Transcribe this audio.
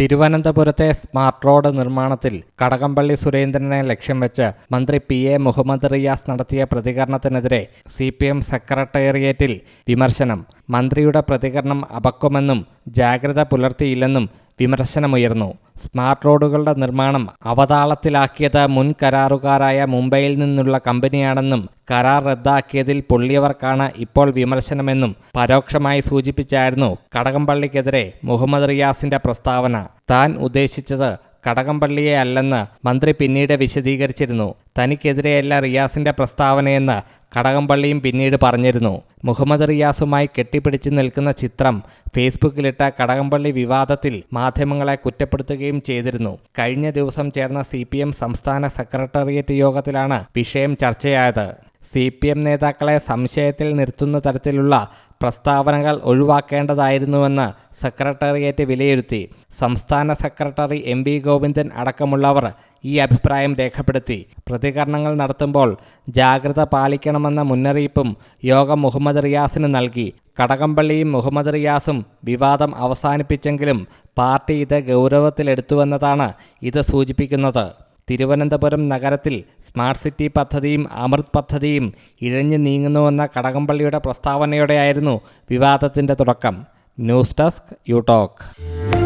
തിരുവനന്തപുരത്തെ smart road നിർമ്മാണത്തിൽ കടകംപള്ളി സുരേന്ദ്രനെ ലക്ഷ്യം വെച്ച് മന്ത്രി പി എ മുഹമ്മദ് റിയാസ് നടത്തിയ പ്രതികരണത്തിനെതിരെ സി പി എം സെക്രട്ടേറിയറ്റിൽ വിമർശനം. മന്ത്രിയുടെ പ്രതികരണം അപക്വമെന്നും ജാഗ്രത പുലർത്തിയില്ലെന്നും വിമർശനമുയർന്നു. സ്മാർട്ട് റോഡുകളുടെ നിർമ്മാണം അവതാളത്തിലാക്കിയത് മുൻ കരാറുകാരായ മുംബൈയിൽ നിന്നുള്ള കമ്പനിയാണെന്നും കരാർ റദ്ദാക്കിയതിൽ പൊള്ളിയവർക്കാണ് ഇപ്പോൾ വിമർശനമെന്നും പരോക്ഷമായി സൂചിപ്പിച്ചായിരുന്നു കടകംപള്ളിക്കെതിരെ മുഹമ്മദ് റിയാസിന്റെ പ്രസ്താവന. താൻ ഉദ്ദേശിച്ചത് കടകംപള്ളിയെ അല്ലെന്ന് മന്ത്രി പിന്നീട് വിശദീകരിച്ചിരുന്നു. തനിക്കെതിരെയല്ല റിയാസിന്റെ പ്രസ്താവനയെന്ന് കടകംപള്ളിയും പിന്നീട് പറഞ്ഞിരുന്നു. മുഹമ്മദ് റിയാസുമായി കെട്ടിപ്പിടിച്ചു നിൽക്കുന്ന ചിത്രം ഫേസ്ബുക്കിലിട്ട കടകംപള്ളി വിവാദത്തിൽ മാധ്യമങ്ങളെ കുറ്റപ്പെടുത്തുകയും ചെയ്തിരുന്നു. കഴിഞ്ഞ ദിവസം ചേർന്ന സി സംസ്ഥാന സെക്രട്ടേറിയറ്റ് യോഗത്തിലാണ് വിഷയം ചർച്ചയായത്. സി പി എം നേതാക്കളെ സംശയത്തിൽ നിർത്തുന്ന തരത്തിലുള്ള പ്രസ്താവനകൾ ഒഴിവാക്കേണ്ടതായിരുന്നുവെന്ന് സെക്രട്ടേറിയറ്റ് വിലയിരുത്തി. സംസ്ഥാന സെക്രട്ടറി എം വി ഗോവിന്ദൻ അടക്കമുള്ളവർ ഈ അഭിപ്രായം രേഖപ്പെടുത്തി. പ്രതികരണങ്ങൾ നടത്തുമ്പോൾ ജാഗ്രത പാലിക്കണമെന്ന മുന്നറിയിപ്പും യോഗം മുഹമ്മദ് റിയാസിന് നൽകി. കടകംപള്ളിയും മുഹമ്മദ് റിയാസും വിവാദം അവസാനിപ്പിച്ചെങ്കിലും പാർട്ടി ഇത് ഗൗരവത്തിലെടുത്തുവെന്നതാണ് ഇത് സൂചിപ്പിക്കുന്നത്. തിരുവനന്തപുരം നഗരത്തിൽ സ്മാർട്ട് സിറ്റി പദ്ധതിയും അമൃത് പദ്ധതിയും ഇഴഞ്ഞു നീങ്ങുന്നുവെന്ന കടകംപള്ളിയുടെ പ്രസ്താവനയോടെയായിരുന്നു വിവാദത്തിന്റെ തുടക്കം. News desk you talk